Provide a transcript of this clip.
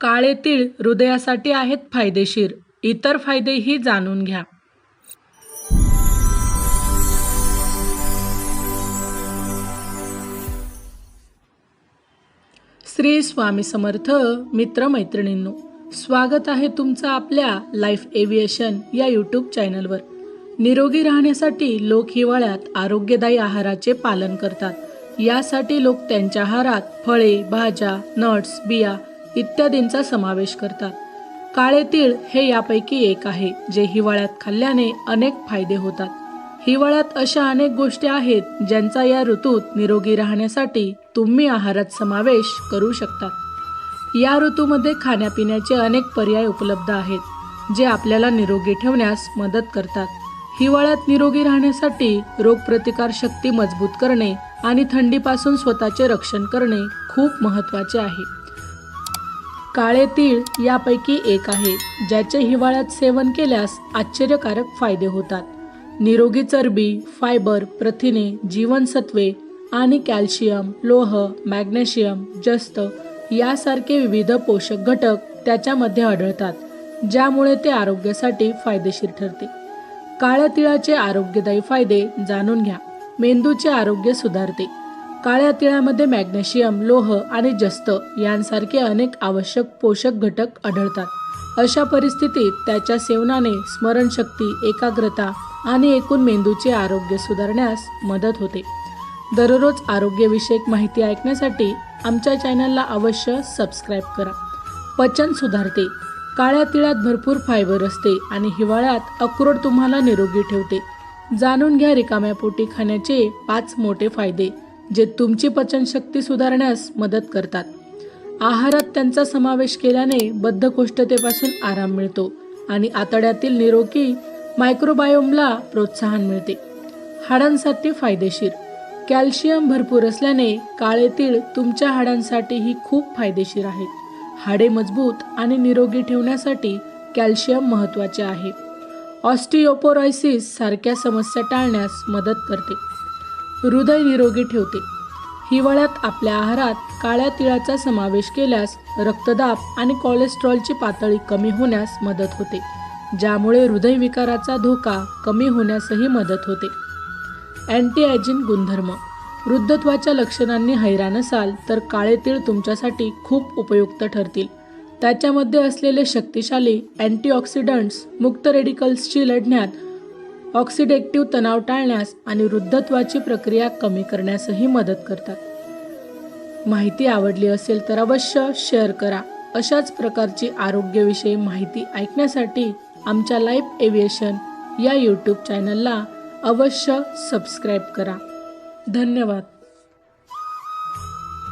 काळे तीळ हृदयासाठी आहेत फायदेशीर. इतर फायदेही जाणून घ्या. श्री स्वामी समर्थ मित्रमैत्रिणींनो स्वागत आहे तुमचं आपल्या लाईफ एव्हिएशन या यूट्यूब चॅनलवर निरोगी राहण्यासाठी लोक हिवाळ्यात आरोग्यदायी आहाराचे पालन करतात. यासाठी लोक त्यांच्या आहारात फळे भाज्या नट्स बिया इत्यादींचा समावेश करतात. काळे तीळ हे यापैकी एक आहे जे हिवाळ्यात खाल्ल्याने अनेक फायदे होतात. हिवाळ्यात अशा अनेक गोष्टी आहेत ज्यांचा या ऋतूत निरोगी राहण्यासाठी तुम्ही आहारात समावेश करू शकता. या ऋतूमध्ये खाण्यापिण्याचे अनेक पर्याय उपलब्ध आहेत जे आपल्याला निरोगी ठेवण्यास मदत करतात. हिवाळ्यात निरोगी राहण्यासाठी रोगप्रतिकार शक्ती मजबूत करणे आणि थंडीपासून स्वतःचे रक्षण करणे खूप महत्त्वाचे आहे. काळे तीळ यापैकी एक आहे ज्याचे हिवाळ्यात सेवन केल्यास आश्चर्यकारक फायदे होतात. निरोगी चरबी फायबर प्रथिने जीवनसत्वे आणि कॅल्शियम लोह मॅग्नेशियम जस्त यासारखे विविध पोषक घटक त्याच्यामध्ये आढळतात ज्यामुळे ते आरोग्यासाठी फायदेशीर ठरते. काळ्या तिळाचे आरोग्यदायी फायदे जाणून घ्या. मेंदूचे आरोग्य सुधारते. काळ्या तिळामध्ये मॅग्नेशियम लोह आणि जस्त यांसारखे अनेक आवश्यक पोषक घटक आढळतात. अशा परिस्थितीत त्याच्या सेवनाने स्मरणशक्ती एकाग्रता आणि एकूण मेंदूचे आरोग्य सुधारण्यास मदत होते. दररोज आरोग्यविषयक माहिती ऐकण्यासाठी आमच्या चॅनलला अवश्य सबस्क्राईब करा. पचन सुधारते. काळ्या तिळात भरपूर फायबर असते आणि हिवाळ्यात अक्रोड तुम्हाला निरोगी ठेवते. जाणून घ्या रिकाम्या पोटी खाण्याचे पाच मोठे फायदे. जे तुमची पचनशक्ती सुधारण्यास मदत करतात. आहारात त्यांचा समावेश केल्याने बद्धकोष्ठतेपासून आराम मिळतो आणि आतड्यातील निरोगी मायक्रोबायोमला प्रोत्साहन मिळते. हाडांसाठी फायदेशीर. कॅल्शियम भरपूर असल्याने काळे तीळ तुमच्या हाडांसाठीही खूप फायदेशीर आहेत हाडे मजबूत आणि निरोगी ठेवण्यासाठी कॅल्शियम महत्त्वाचे आहे. ऑस्टिओपोरायसिस सारख्या समस्या टाळण्यास मदत करते. हृदय निरोगी ठेवते. हिवाळ्यात आपल्या आहारात काळ्या तिळाचा समावेश केल्यास रक्तदाब आणि कोलेस्ट्रॉलची पातळी कमी होण्यास मदत होते. ज्यामुळे हृदयविकाराचा धोका कमी होण्यासही मदत होते. अँटी गुणधर्म. वृद्धत्वाच्या लक्षणांनी हैराण असाल तर काळे तीळ तुमच्यासाठी खूप उपयुक्त ठरतील. त्याच्यामध्ये असलेले शक्तिशाली अँटीऑक्सिडंट्स मुक्त रेडिकल्सची लढण्यात ऑक्सिडेक्टिव्ह तणाव टाळण्यास आणि वृद्धत्वाची प्रक्रिया कमी करण्यासही मदत करतात. माहिती आवडली असेल तर अवश्य शेअर करा. अशाच प्रकारची आरोग्यविषयी माहिती ऐकण्यासाठी आमच्या लाईफ एव्हिएशन या यूट्यूब चॅनलला अवश्य सबस्क्राईब करा. धन्यवाद.